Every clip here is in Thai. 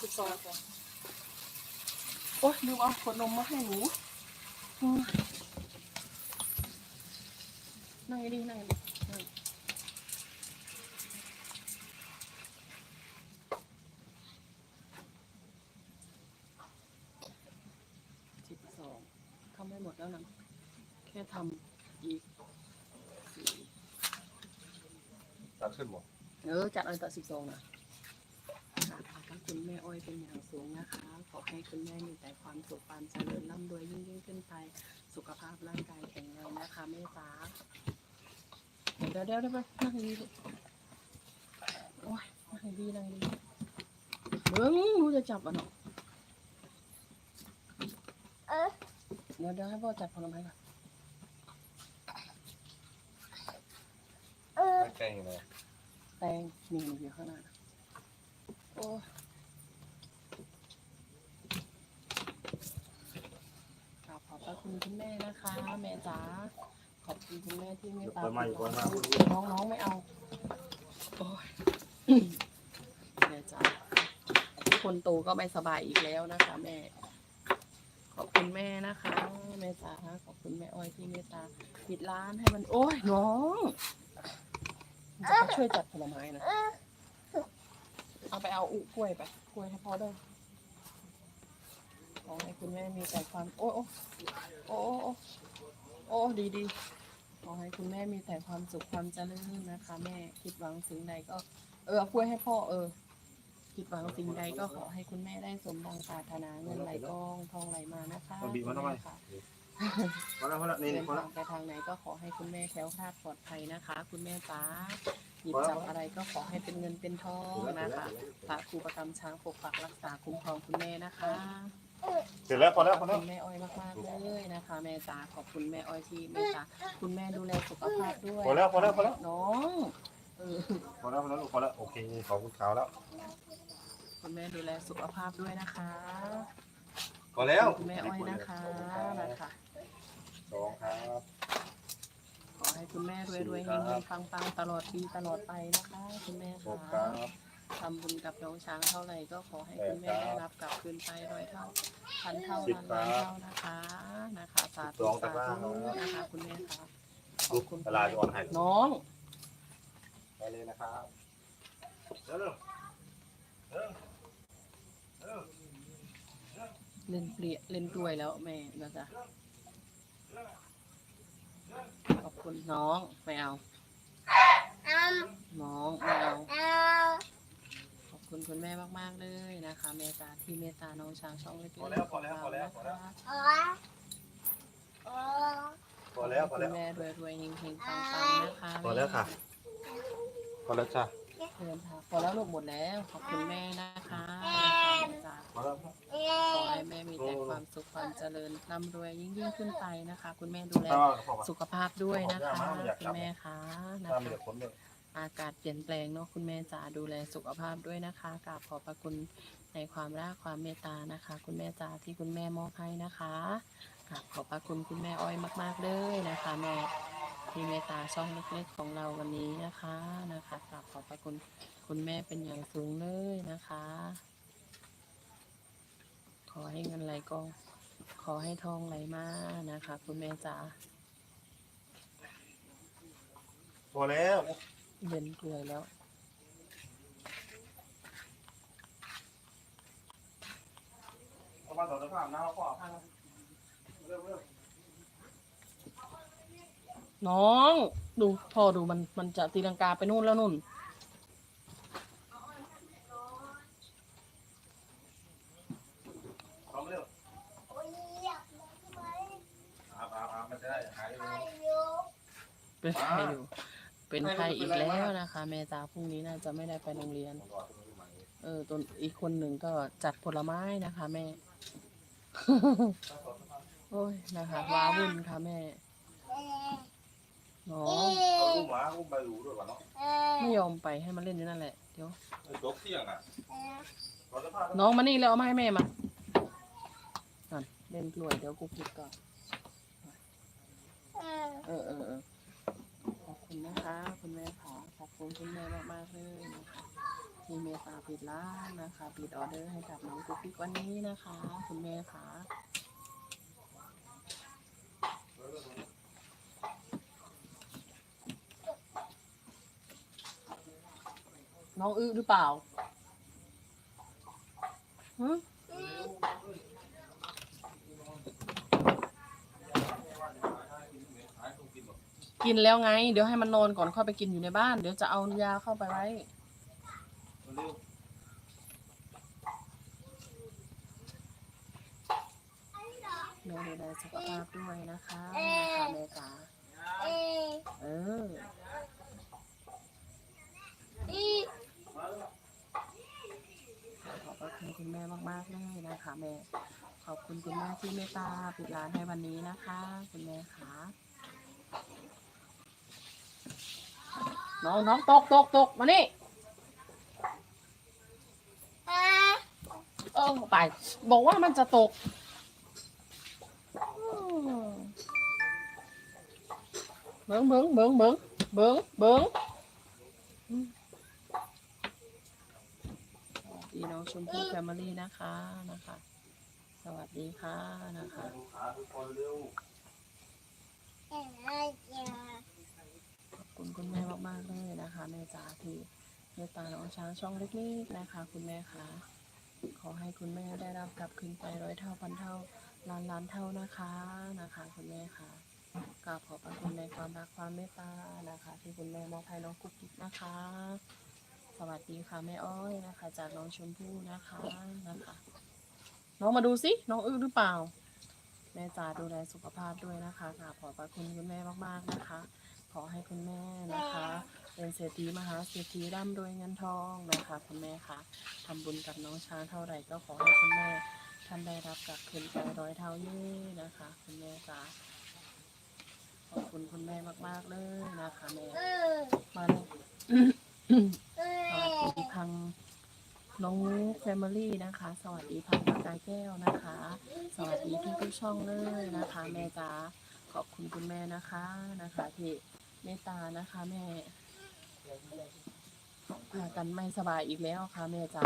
เป็นสิบสองค่ะโอ๊ยลืมเอาขวดนมมาให้หนูอืมนั่งดีนั่งดีนั่งสิบสองทำไม่หมดแล้วนะแค่ทำอีกสี่ตัดขึ้นหมดเออจัดอันต่อสิบสองนะ คุณแม่อ้อยเป็นอย่างสูงนะคะ ขอให้คุณแม่มีแต่ความสุขความเจริญร่ำรวยยิ่งยิ่งขึ้นไป สุขภาพร่างกายแข็งแรงนะคะแม่จ๋าเดี๋ยวเดี๋ยวเดี๋ยวไปนั่งดีโอ้ยนั่งดีนั่งดีเบิ้งรู้จะจับอะเนาะเออเดี๋ยวเดี๋ยวให้พ่อจับผลไม้ก่อนเออไม่แกล้งเลยแตงนี่อยู่ข้างหน้าโอ้ยกราบขอบพระคุณคุณแม่ นะคะแม่จ๋าขอบคุณคุณแม่ที่เมตตาเปิดมาอีกคนมาน้องน้องไม่เอาโอ้ยแม่จ๋าคนโตก็ไม่สบายอีกแล้วนะคะ แม่ ขอบคุณแม่นะคะแม่จ๋าขอบคุณแม่อ้อยที่เมตตาปิดร้านให้มันโอ้ยน้องจะมาช่วยจัดผลไม้นะเออเอาไปเอาอุกล้วยไปกล้วยให้พ่อด้วย ขอให้คุณแม่มีแต่ความโอ้โอ้โอ้โอ้โอ้โอ้ดีดีขอให้คุณแม่มีแต่ความสุขความเจริญนะคะ แม่คิดหวังสิ่งใดก็ เออเอากล้วยให้พ่อเออคิดหวังสิ่งใดก็ขอให้คุณแม่ได้สมดังปรารถนาเงินไหลกองทองไหลมานะคะเอาบีบมาทำไม ค่ะพอแล้วพอแล้วนี่เดินพอแล้ทาว งไปทางไหนก็ขอให้คุณแม่แคล้วคลาดปลอดภัยนะคะ คุณแม่จ๋าหยิบจับอะไรก็ขอให้เป็นเงินเป็นทองนะคะพระครูประกรรมช้างปกปักรักษาคุ้มครองคุณแม่นะคะ เสร็จแล้วพอขแล้วอบพอแล้วคุณแม่อ้อยมากๆเลยนะคะ แม่จ๋าขอบคุณแม่อ้อยที่แม่จ๋าคุณแม่ดูแลสุขภาพด้วยพอแล้วพอแล้วพอแล้วน้องเออพอแล้วพอแล้วลูกพอแล้วโอเคขอบคุณขาวแล้วคุณแม่ดูแลสุขภาพด้วยนะคะพอแล้วขอบคุณแม่อ้อยนะคะนะคะ สองครับขอให้คุณแม่รวยรวยๆเฮงๆปังๆตลอดปีตลอดไปนะคะ คุณแม่หกคค่ะรับ ทำบุญกับน้องช้างเท่าไหร่ก็ขอให้คุณแม่ได้รับกลับคืนไปร้อยเท่าพันเท่าสิบล้านครัล้านบเท่านะคะนะคะสาสธุองสาตะกร้าธุนะคะคุณแม่ค่ะขลูอบกคุณตลาดอ่อนให้น้องไปเลยนะครับเร็วเล่นเปลี่ยเล่นกล้วยแล้วแม่นะจ๊ะขอบคุณน้องไม่เอาเอาน้องไม่เอาเอาขอบ คุณคุณแม่มากๆเลยนะคะ เมตตาที่เมตตาน้องช้างช่องเล็กๆพอแล้วพอแล้วพอแล้วพอแล้วนะคะเอาเอาพอแล้วพอคุแล้วณแม่รวยรวยๆเฮงเฮงๆปังๆนะคะพอแล้วค่ะ พอแล้วจ้ะเดินทางพอแล้วลูกหมดแล้ว ขอบคุณแม่นะคะจ้ะพอแล้วเอขอให้แม่มีแต่ความสุขความเจริญร่ำรวยยิ่งยิ่งๆขึ้นไปนะคะ คุณแม่ดูแลถ้าว่าขอบสุขภาพด้วยนะคะ คุณแม่คะนะถ้ามีคะแต่คนเนี่ย อากาศเปลี่ยนแปลงเนาะคุณแม่จ๋าดูแลสุขภาพด้วยนะคะกราบขอบพระคุณในความรักความเมตตานะคะ คุณแม่จ๋าที่คุณแม่มอบให้นะคะกราบขอบพระคุณคุณแม่อ้อยมาก ๆเลยนะคะแม่ที่เมตตาช่องเล็กๆของเราวันนี้นะคะนะคะกราบขอบพระคุณคุณแม่เป็นอย่างสูงเลยนะคะ ขอให้เงินไหลกองขอให้ทองไหลมานะคะ คุณแม่จ๋าพอแล้ว เดินกลวยแล้วเอามาต่อสภาพน้ำก็เอาผ้าเร็วเร็วน้อง ดูพ่อดูมันมันจะตีลังกาไปนู่นแล้วนู่น เอามาเร็ว โอ้ยอยากมาทำไม อาบอาบอาบมันจะได้หายเร็ ไป ว อยู่ เป็นใครอยู่ เป็นใครอีกแล้วนะคะแม่จ๋าพรุ่งนี้น่าจะไม่ได้ไปโรงเรียน เออตัวอีกคนหนึ่งก็จัดผลไม้นะคะ แม่ โอ้ยนะคะว้าวุ่นค่ะแม่เออน้อเองเอาอลูกหมาอุ้มไปดูด้วยก่อนเนาะเออไม่ยอมไปให้มันเล่นอยู่นั่นแหละเดี๋ยวไอ้ตกเที่ยงอะเออต่อสภาพน้องมานี่แล้วเอามาให้แม่มานั่นเล่นกล้วยเดี๋ยวกูคิดก่อนเออเออเออเออขอบ คุณนะคะ คุณแม่ค่ะขอบคุณคุณแม่มากๆเลยนะคะที่เมตตาปิดร้านนะคะ ปิดออเดอร์ให้กับน้องกุ๊กกิ๊กวันนี้นะคะ คุณแม่คะน้องอื้อหรือเปล่าหึ กินแล้วไง เดี๋ยวให้มันนอนก่อนค่อยไปกินอยู่ในบ้าน เดี๋ยวจะเอายาเข้าไปไว้เร็วแม่ดูแลสุขภาพด้วยนะคะนะคะแม่จ๋าเอ๊ะเอออีขอบพระคุณคุณแม่มากๆเลยนะคะแม่ ขอบคุณคุณแม่ที่เมตตาปิดร้านให้วันนี้นะคะ คุณแม่คะ น้องน้องตกตกตกมานี่อะเออไป บอกว่ามันจะตกอืมเบิ้งเบิ้งเบิ้งเบิ้งเบิ้งเบิ้งอืมสวัสดีน้องชมพู่แฟมิลี่นะคะนะคะ สวัสดีค่ะนะคะดูขาทุก ขอบคุณคุณแม่มากๆเลยนะคะแม่จ๋าที่เมตตาน้องช้างช่องเล็กๆนะคะ คุณแม่คะขอให้คุณแม่ได้รับกลับคืนไปร้อยเท่าพันเท่าล้านล้านเท่านะคะนะคะ คุณแม่ค่ะกราบขอบพระคุณในความรักความเมตตานะคะ ที่คุณแม่มอบให้น้องกุ๊กกิ๊กนะคะ สวัสดีค่ะแม่อ้อยนะคะ จากน้องชมพู่นะคะนะคะ น้องมาดูสิน้องอื้หรือเปล่าแม่จ๋าดูแลสุขภาพด้วยนะคะกราบขอบพระคุณคุณแม่มากๆนะคะ ขอให้คุณแม่นะคะ เป็นเศรษฐีมหาเศรษฐีร่ำรวยเงินทองนะคะคุณแม่คะทำบุญกับน้องช้างเท่าไหร่ก็ขอให้คุณแม่ท่านได้รับกลับคืนไปร้อยเท่านี้นะคะ คุณแม่คะขอบคุณคุณแม่มากๆเลยนะคะแม่เออมาเลยเอ๊สวัสะดีพังน้องแฟมิลี่นะคะ สวัสดีพังปากกายแก้วนะคะ สวัสดีทุกทุกๆช่องเลยนะคะ แม่จ๋าขอบคุณคุณแม่นะคะนะคะที่ เมตานะคะแม่พากันไม่สบายอีกแล้วค่ะ แม่จ๋า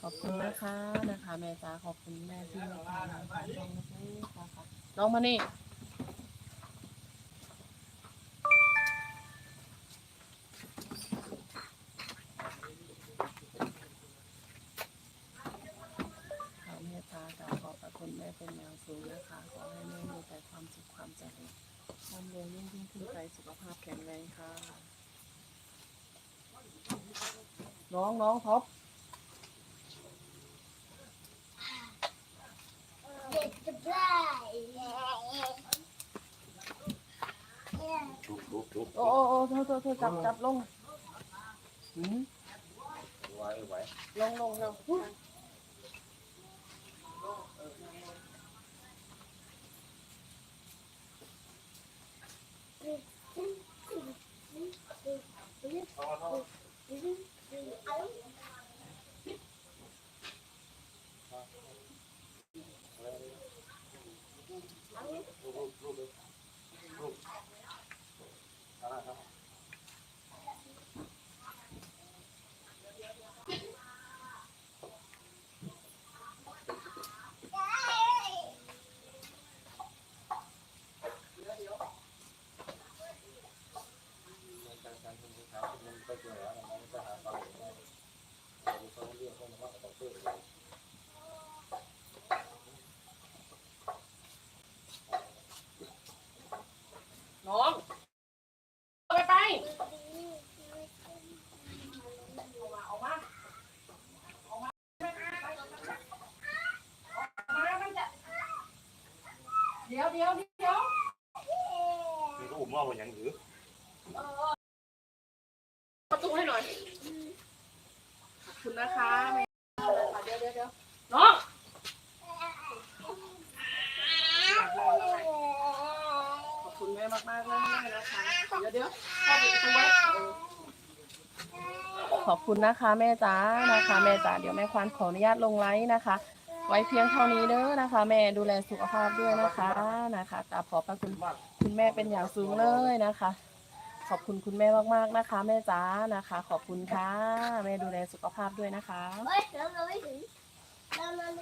ขอบคุณนะคะนะคะ แม่จ๋าขอบคุณแม่ที่มานะคะช่องเล็กๆนะคะน้องมานี่ขอเมตตากับขอบพระคุณแม่เป็นอย่างสูงนะคะขอให้แม่มีแต่ความสุขความเจริญ ความเร็วยิ่งยิ่งขึ้นไปสุขภาพแข็งแรงค่ะ น้องน้องท็อปเด็กจะได้เอ๊ะเอ๊ะชุบชุบชุบโอ้โอ้โอ้เธอเธอเธอจับจับลงหืมไว้ไว้ลงลงเร็ว เอาเอาเอาลูกลูกลูกลูกเอาละครับ น้องไปไปออกมาออกมาออกมามันจะเดี๋ยวเดี๋ยวเดี๋ยวคือก็อุ้มว่าวันยังหรือประตูให้หน่อย ขอบคุณนะคะแม่เดี๋ยวเดี๋ยวเดี๋ยวน้องขอบคุณแม่มากๆเลยนะคะ เดี๋ยวเดี๋ยวเข้าไปประตูไว้เออขอบคุณนะคะ แม่จ๋านะคะ แม่จ๋าเดี๋ยวแม่ควานขออนุญาตลงไลฟ์นะคะ ไว้เพียงเท่านี้เด้อนะคะ แม่ดูแลสุขภาพด้วยนะคะนะคะกราบขอบพระคุณคุณแม่เป็นอย่างสูงเลยนะคะ ขอบคุณคุณแม่มากๆนะคะ แม่จ๋านะคะ ขอบคุณค่ะ แม่ดูแลสุขภาพด้วยนะคะ เฮ้ยเราเราไม่ถึงเราเราไม่